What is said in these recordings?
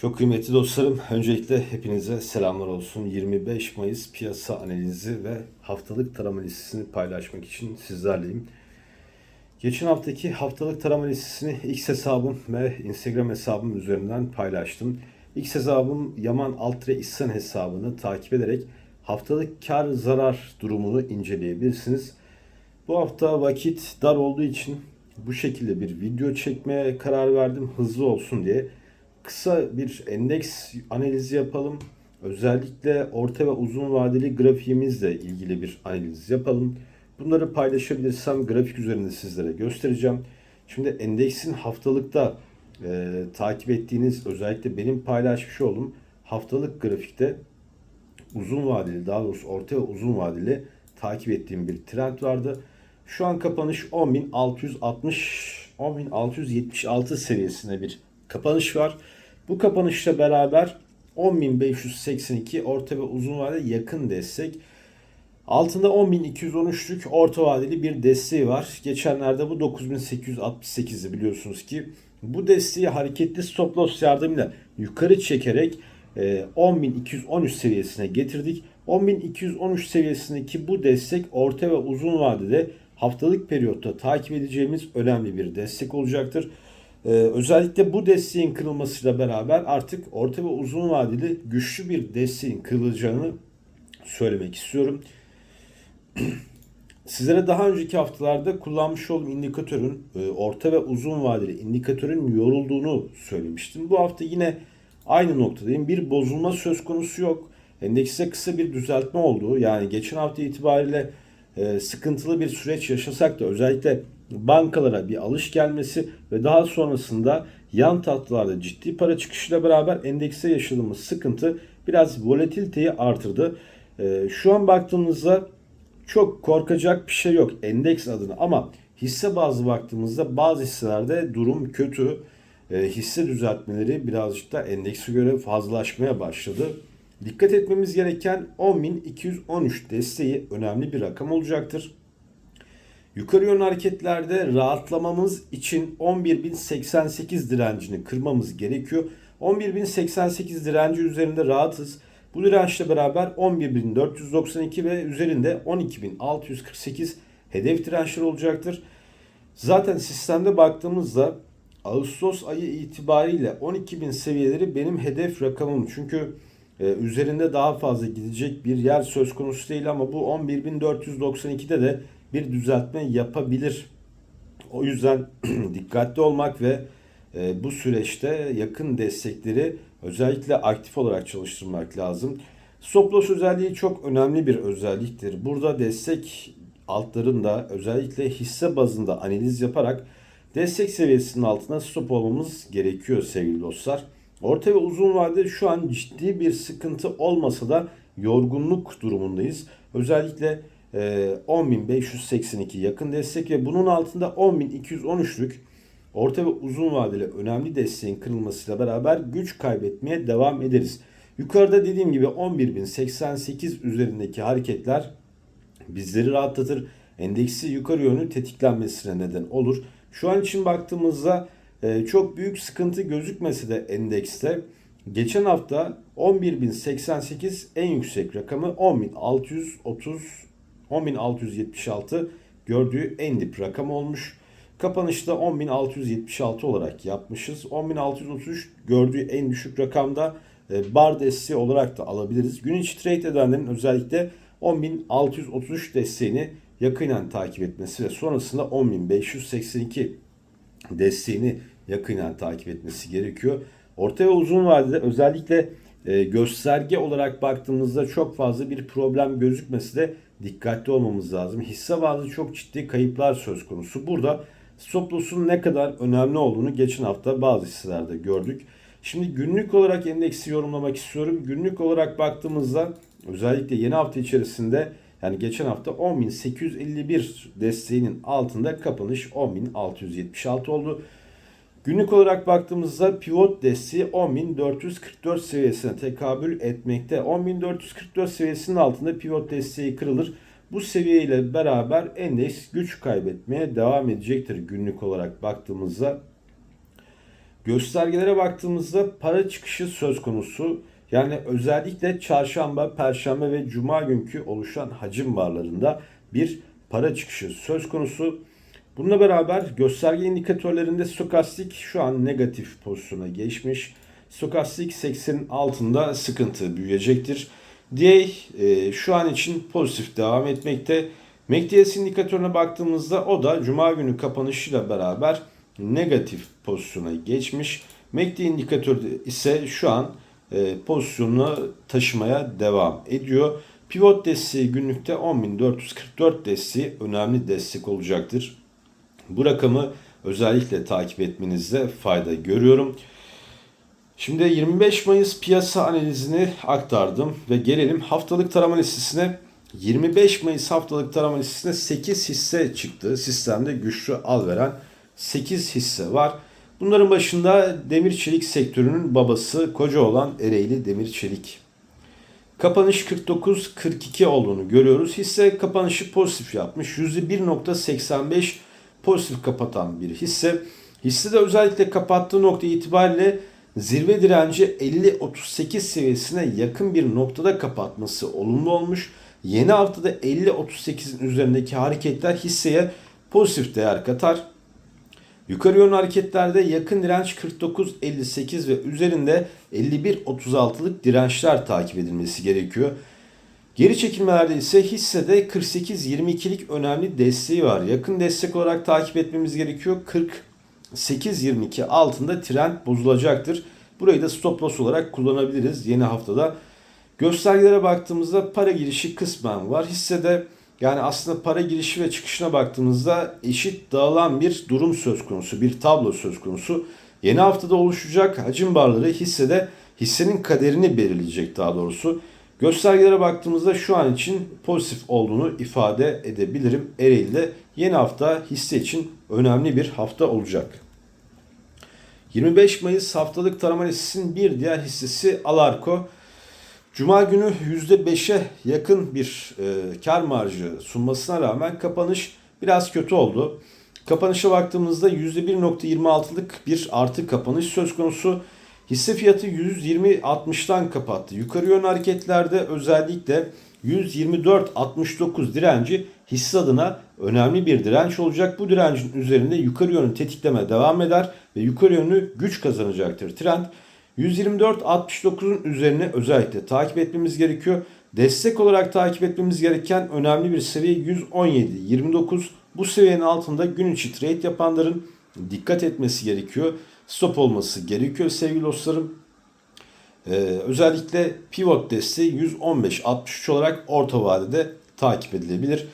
Çok kıymetli dostlarım, öncelikle hepinize selamlar olsun. 25 Mayıs piyasa analizi ve haftalık tarama listesini paylaşmak için sizlerleyim. Geçen haftaki haftalık tarama listesini X hesabım ve Instagram hesabım üzerinden paylaştım. X hesabım Yaman Altre İhsan hesabını takip ederek haftalık kar zarar durumunu inceleyebilirsiniz. Bu hafta vakit dar olduğu için bu şekilde bir video çekmeye karar verdim hızlı olsun diye kısa bir endeks analizi yapalım. Özellikle orta ve uzun vadeli grafiğimizle ilgili bir analiz yapalım. Bunları paylaşabilirsem grafik üzerinde sizlere göstereceğim. Şimdi endeksin haftalıkta e, takip ettiğiniz özellikle benim paylaşmış olduğum haftalık grafikte uzun vadeli daha doğrusu orta ve uzun vadeli takip ettiğim bir trend vardı. Şu an kapanış 10.660 10.676 seviyesinde bir kapanış var. Bu kapanışla beraber 10.582 orta ve uzun vadeli yakın destek. Altında 10.213'lük orta vadeli bir desteği var. Geçenlerde bu 9.868'i biliyorsunuz ki bu desteği hareketli stop loss yardımıyla yukarı çekerek 10.213 seviyesine getirdik. 10.213 seviyesindeki bu destek orta ve uzun vadede haftalık periyotta takip edeceğimiz önemli bir destek olacaktır. Ee, özellikle bu desteğin kırılmasıyla beraber artık orta ve uzun vadeli güçlü bir desteğin kırılacağını söylemek istiyorum. Sizlere daha önceki haftalarda kullanmış olduğum indikatörün e, orta ve uzun vadeli indikatörün yorulduğunu söylemiştim. Bu hafta yine aynı noktadayım. Bir bozulma söz konusu yok. Endekste kısa bir düzeltme oldu. Yani geçen hafta itibariyle e, sıkıntılı bir süreç yaşasak da özellikle bankalara bir alış gelmesi ve daha sonrasında yan tatlılarda ciddi para çıkışıyla beraber endekse yaşadığımız sıkıntı biraz volatiliteyi artırdı. E, şu an baktığımızda çok korkacak bir şey yok endeks adına ama hisse bazı baktığımızda bazı hisselerde durum kötü. E, hisse düzeltmeleri birazcık da endekse göre fazlalaşmaya başladı. Dikkat etmemiz gereken 10.213 desteği önemli bir rakam olacaktır. Yukarı yönlü hareketlerde rahatlamamız için 11.088 direncini kırmamız gerekiyor. 11.088 direnci üzerinde rahatız. Bu dirençle beraber 11.492 ve üzerinde 12.648 hedef dirençler olacaktır. Zaten sistemde baktığımızda Ağustos ayı itibariyle 12.000 seviyeleri benim hedef rakamım. Çünkü e, üzerinde daha fazla gidecek bir yer söz konusu değil ama bu 11.492'de de bir düzeltme yapabilir. O yüzden dikkatli olmak ve e, bu süreçte yakın destekleri özellikle aktif olarak çalıştırmak lazım. Stop loss özelliği çok önemli bir özelliktir. Burada destek altlarında özellikle hisse bazında analiz yaparak destek seviyesinin altına stop olmamız gerekiyor sevgili dostlar. Orta ve uzun vadede şu an ciddi bir sıkıntı olmasa da yorgunluk durumundayız. Özellikle 10.582 yakın destek ve bunun altında 10.213'lük orta ve uzun vadeli önemli desteğin kırılmasıyla beraber güç kaybetmeye devam ederiz. Yukarıda dediğim gibi 11.088 üzerindeki hareketler bizleri rahatlatır. Endeksi yukarı yönlü tetiklenmesine neden olur. Şu an için baktığımızda e, çok büyük sıkıntı gözükmese de endekste geçen hafta 11.088 en yüksek rakamı 10.630 10.676 gördüğü en dip rakam olmuş. Kapanışta 10.676 olarak yapmışız. 10.633 gördüğü en düşük rakamda e, bar desteği olarak da alabiliriz. Gün içi trade edenlerin özellikle 10.633 desteğini yakinen takip etmesi ve sonrasında 10.582 desteğini yakinen takip etmesi gerekiyor. Orta ve uzun vadede özellikle e, gösterge olarak baktığımızda çok fazla bir problem gözükmesi de dikkatli olmamız lazım. Hisse bazı çok ciddi kayıplar söz konusu. Burada stop loss'un ne kadar önemli olduğunu geçen hafta bazı hisselerde gördük. Şimdi günlük olarak endeksi yorumlamak istiyorum. Günlük olarak baktığımızda özellikle yeni hafta içerisinde yani geçen hafta 10.851 desteğinin altında kapanış 10.676 oldu. Günlük olarak baktığımızda pivot desteği 10.444 seviyesine tekabül etmekte. 10.444 seviyesinin altında pivot desteği kırılır. Bu seviye ile beraber endeks güç kaybetmeye devam edecektir günlük olarak baktığımızda. Göstergelere baktığımızda para çıkışı söz konusu. Yani özellikle çarşamba, perşembe ve cuma günkü oluşan hacim barlarında bir para çıkışı söz konusu. Bununla beraber gösterge indikatörlerinde stokastik şu an negatif pozisyona geçmiş. Stokastik 80'in altında sıkıntı büyüyecektir. DA e, şu an için pozitif devam etmekte. MACDS indikatörüne baktığımızda o da cuma günü kapanışıyla beraber negatif pozisyona geçmiş. MACD indikatörü ise şu an e, pozisyonunu taşımaya devam ediyor. Pivot desteği günlükte 10.444 desteği önemli destek olacaktır. Bu rakamı özellikle takip etmenizde fayda görüyorum. Şimdi 25 Mayıs piyasa analizini aktardım ve gelelim haftalık tarama listesine. 25 Mayıs haftalık tarama listesine 8 hisse çıktı. Sistemde güçlü al veren 8 hisse var. Bunların başında demir çelik sektörünün babası koca olan Ereğli Demir Çelik. Kapanış 49-42 olduğunu görüyoruz. Hisse kapanışı pozitif yapmış. %1.85 pozitif kapatan bir hisse. Hisse de özellikle kapattığı nokta itibariyle zirve direnci 50-38 seviyesine yakın bir noktada kapatması olumlu olmuş. Yeni haftada 50-38'in üzerindeki hareketler hisseye pozitif değer katar. Yukarı yönlü hareketlerde yakın direnç 49.58 ve üzerinde 51.36'lık dirençler takip edilmesi gerekiyor. Geri çekilmelerde ise hissede 48.22'lik önemli desteği var. Yakın destek olarak takip etmemiz gerekiyor. 48.22 altında trend bozulacaktır. Burayı da stop loss olarak kullanabiliriz yeni haftada. Göstergelere baktığımızda para girişi kısmen var. Hissede yani aslında para girişi ve çıkışına baktığımızda eşit dağılan bir durum söz konusu, bir tablo söz konusu. Yeni haftada oluşacak hacim barları hissede hissenin kaderini belirleyecek daha doğrusu. Göstergelere baktığımızda şu an için pozitif olduğunu ifade edebilirim. Ereğli'de yeni hafta hisse için önemli bir hafta olacak. 25 Mayıs haftalık tarama listesinin bir diğer hissesi Alarko. Cuma günü %5'e yakın bir e, kar marjı sunmasına rağmen kapanış biraz kötü oldu. Kapanışa baktığımızda %1.26'lık bir artı kapanış söz konusu. Hisse fiyatı 120.60'tan kapattı. Yukarı yön hareketlerde özellikle 124.69 direnci hisse adına önemli bir direnç olacak. Bu direncin üzerinde yukarı yönü tetikleme devam eder ve yukarı yönlü güç kazanacaktır. Trend 124.69'un üzerine özellikle takip etmemiz gerekiyor. Destek olarak takip etmemiz gereken önemli bir seviye 117.29. Bu seviyenin altında gün içi trade yapanların dikkat etmesi gerekiyor. Stop olması gerekiyor sevgili dostlarım. Ee, özellikle pivot desteği 115.63 olarak orta vadede takip edilebilir.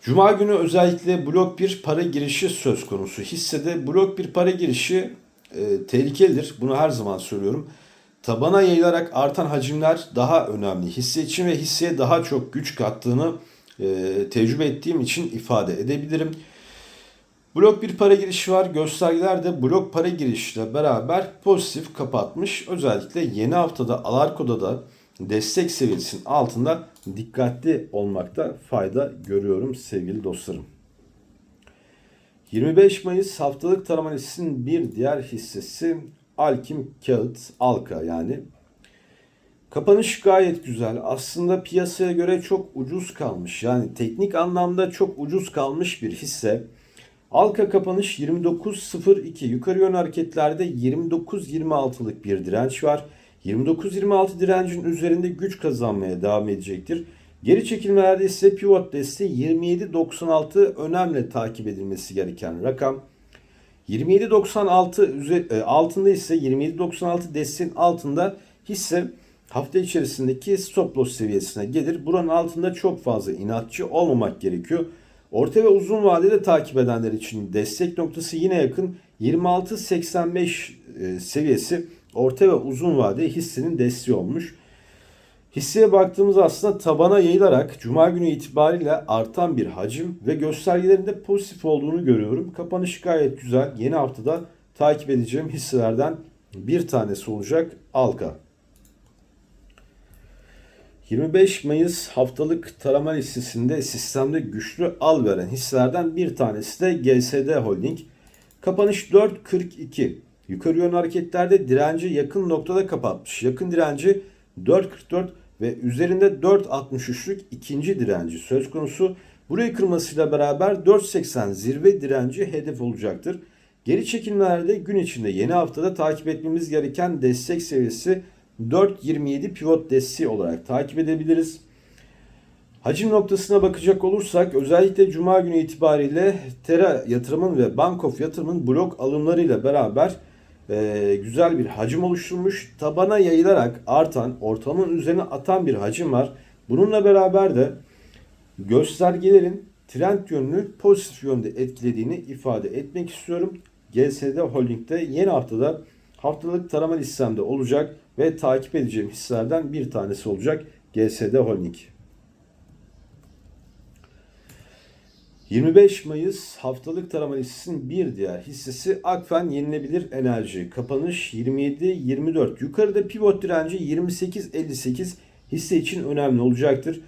Cuma günü özellikle blok bir para girişi söz konusu. Hissede blok bir para girişi e, tehlikelidir. Bunu her zaman söylüyorum. Tabana yayılarak artan hacimler daha önemli. Hisse için ve hisseye daha çok güç kattığını e, tecrübe ettiğim için ifade edebilirim. Blok bir para girişi var. Göstergelerde blok para girişiyle beraber pozitif kapatmış. Özellikle yeni haftada Alarko'da da destek seviyesinin altında dikkatli olmakta fayda görüyorum sevgili dostlarım. 25 Mayıs haftalık tarama listesinin bir diğer hissesi Alkim Kağıt Alka yani. Kapanış gayet güzel. Aslında piyasaya göre çok ucuz kalmış. Yani teknik anlamda çok ucuz kalmış bir hisse. Alka kapanış 29.02. Yukarı yön hareketlerde 29.26'lık bir direnç var. 29.26 direncin üzerinde güç kazanmaya devam edecektir. Geri çekilmelerde ise pivot desteği 27.96 önemli takip edilmesi gereken rakam. 27.96 e, altında ise 27.96 desteğin altında hisse hafta içerisindeki stop loss seviyesine gelir. Buranın altında çok fazla inatçı olmamak gerekiyor. Orta ve uzun vadede takip edenler için destek noktası yine yakın 26.85 e, seviyesi orta ve uzun vade hissenin desteği olmuş. Hisseye baktığımız aslında tabana yayılarak Cuma günü itibariyle artan bir hacim ve göstergelerinde pozitif olduğunu görüyorum. Kapanış gayet güzel. Yeni haftada takip edeceğim hisselerden bir tanesi olacak Alka. 25 Mayıs haftalık tarama listesinde sistemde güçlü al veren hisselerden bir tanesi de GSD Holding. Kapanış 4.42. Yukarı yönlü hareketlerde direnci yakın noktada kapatmış. Yakın direnci 4.44 ve üzerinde 4.63'lük ikinci direnci söz konusu. Burayı kırmasıyla beraber 4.80 zirve direnci hedef olacaktır. Geri çekilmelerde gün içinde yeni haftada takip etmemiz gereken destek seviyesi 4.27 pivot desteği olarak takip edebiliriz. Hacim noktasına bakacak olursak özellikle Cuma günü itibariyle Tera yatırımın ve Bankof yatırımın blok alımlarıyla beraber e, güzel bir hacim oluşturmuş. Tabana yayılarak artan, ortalamanın üzerine atan bir hacim var. Bununla beraber de göstergelerin trend yönünü pozitif yönde etkilediğini ifade etmek istiyorum. GSD Holding'de yeni haftada haftalık tarama listemde olacak ve takip edeceğim hisselerden bir tanesi olacak GSD Holding. 25 Mayıs haftalık tarama listesinin bir diğer hissesi Akfen Yenilebilir Enerji. Kapanış 27-24. Yukarıda pivot direnci 28-58 hisse için önemli olacaktır.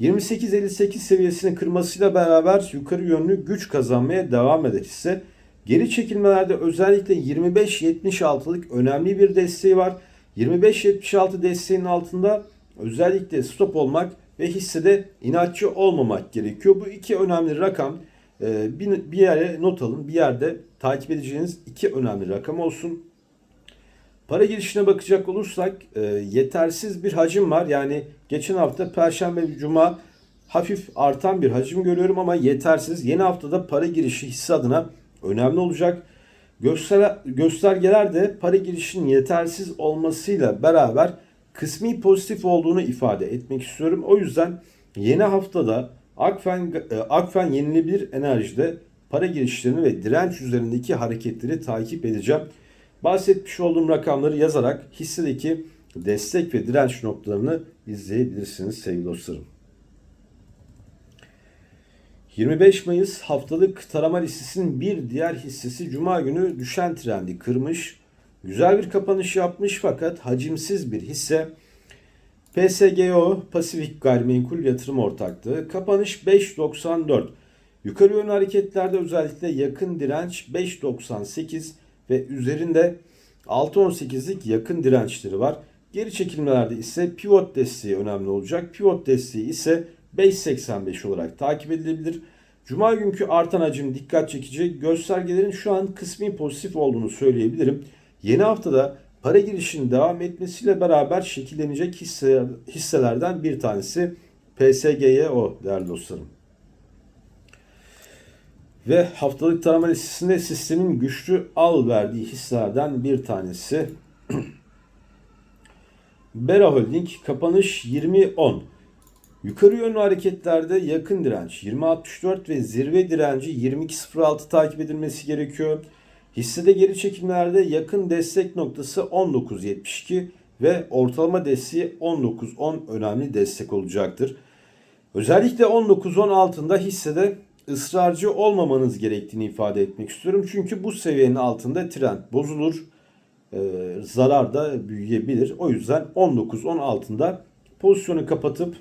28-58 seviyesini kırmasıyla beraber yukarı yönlü güç kazanmaya devam eder hisse. Geri çekilmelerde özellikle 25-76'lık önemli bir desteği var. 25-76 desteğinin altında özellikle stop olmak ve hissede inatçı olmamak gerekiyor. Bu iki önemli rakam e, bir yere not alın. Bir yerde takip edeceğiniz iki önemli rakam olsun. Para girişine bakacak olursak e, yetersiz bir hacim var. Yani geçen hafta Perşembe ve Cuma hafif artan bir hacim görüyorum ama yetersiz. Yeni haftada para girişi hisse adına önemli olacak. Göster göstergeler de para girişinin yetersiz olmasıyla beraber kısmi pozitif olduğunu ifade etmek istiyorum. O yüzden yeni haftada Akfen, e, Akfen yenilebilir enerjide para girişlerini ve direnç üzerindeki hareketleri takip edeceğim. Bahsetmiş olduğum rakamları yazarak hissedeki destek ve direnç noktalarını izleyebilirsiniz sevgili dostlarım. 25 Mayıs haftalık tarama listesinin bir diğer hissesi Cuma günü düşen trendi kırmış. Güzel bir kapanış yapmış fakat hacimsiz bir hisse. PSGO Pasifik Gayrimenkul Yatırım Ortaklığı kapanış 5.94. Yukarı yönlü hareketlerde özellikle yakın direnç 5.98 ve üzerinde 6.18'lik yakın dirençleri var. Geri çekilmelerde ise pivot desteği önemli olacak. Pivot desteği ise 5.85 olarak takip edilebilir. Cuma günkü artan hacim dikkat çekici. Göstergelerin şu an kısmi pozitif olduğunu söyleyebilirim. Yeni haftada para girişinin devam etmesiyle beraber şekillenecek hisse, hisselerden bir tanesi PSGO değerli dostlarım. Ve haftalık tarama listesinde sistemin güçlü al verdiği hisselerden bir tanesi Bera Holding kapanış 20.10. Yukarı yönlü hareketlerde yakın direnç 20.64 ve zirve direnci 22.06 takip edilmesi gerekiyor. Hissede geri çekimlerde yakın destek noktası 19.72 ve ortalama desteği 19.10 önemli destek olacaktır. Özellikle 19.10 altında hissede ısrarcı olmamanız gerektiğini ifade etmek istiyorum. Çünkü bu seviyenin altında trend bozulur, e, zarar da büyüyebilir. O yüzden 19.10 altında pozisyonu kapatıp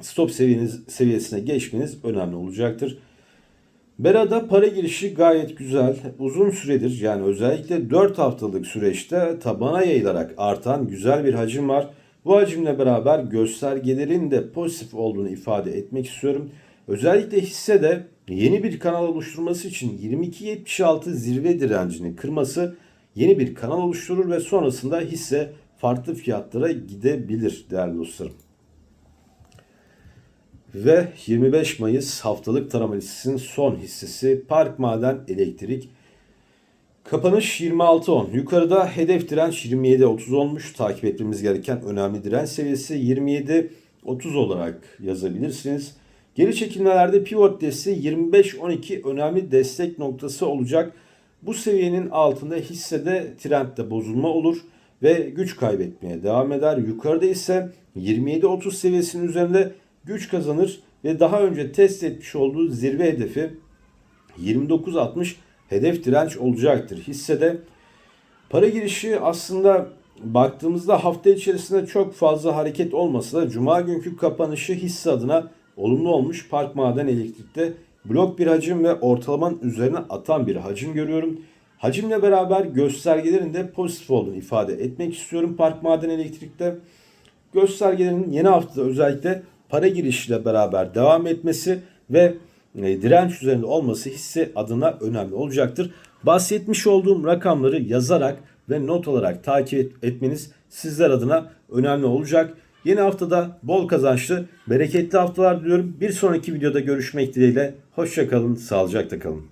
stop seviyeniz, seviyesine geçmeniz önemli olacaktır. Bera'da para girişi gayet güzel. Uzun süredir yani özellikle 4 haftalık süreçte tabana yayılarak artan güzel bir hacim var. Bu hacimle beraber göstergelerin de pozitif olduğunu ifade etmek istiyorum. Özellikle hisse de yeni bir kanal oluşturması için 22.76 zirve direncini kırması yeni bir kanal oluşturur ve sonrasında hisse farklı fiyatlara gidebilir değerli dostlarım. Ve 25 Mayıs haftalık tarama listesinin son hissesi Park Maden Elektrik. Kapanış 26.10. Yukarıda hedef direnç 27.30 olmuş. Takip etmemiz gereken önemli direnç seviyesi 27.30 olarak yazabilirsiniz. Geri çekilmelerde pivot desteği 25.12 önemli destek noktası olacak. Bu seviyenin altında hissede trendde bozulma olur ve güç kaybetmeye devam eder. Yukarıda ise 27.30 seviyesinin üzerinde güç kazanır ve daha önce test etmiş olduğu zirve hedefi 29.60 hedef direnç olacaktır. Hissede para girişi aslında baktığımızda hafta içerisinde çok fazla hareket olmasa da cuma günkü kapanışı hisse adına olumlu olmuş. Park Maden Elektrik'te blok bir hacim ve ortalamanın üzerine atan bir hacim görüyorum. Hacimle beraber göstergelerin de pozitif olduğunu ifade etmek istiyorum Park Maden Elektrik'te. Göstergelerin yeni haftada özellikle para girişiyle beraber devam etmesi ve e, direnç üzerinde olması hisse adına önemli olacaktır. Bahsetmiş olduğum rakamları yazarak ve not alarak takip etmeniz sizler adına önemli olacak. Yeni haftada bol kazançlı, bereketli haftalar diliyorum. Bir sonraki videoda görüşmek dileğiyle. Hoşçakalın, sağlıcakla kalın.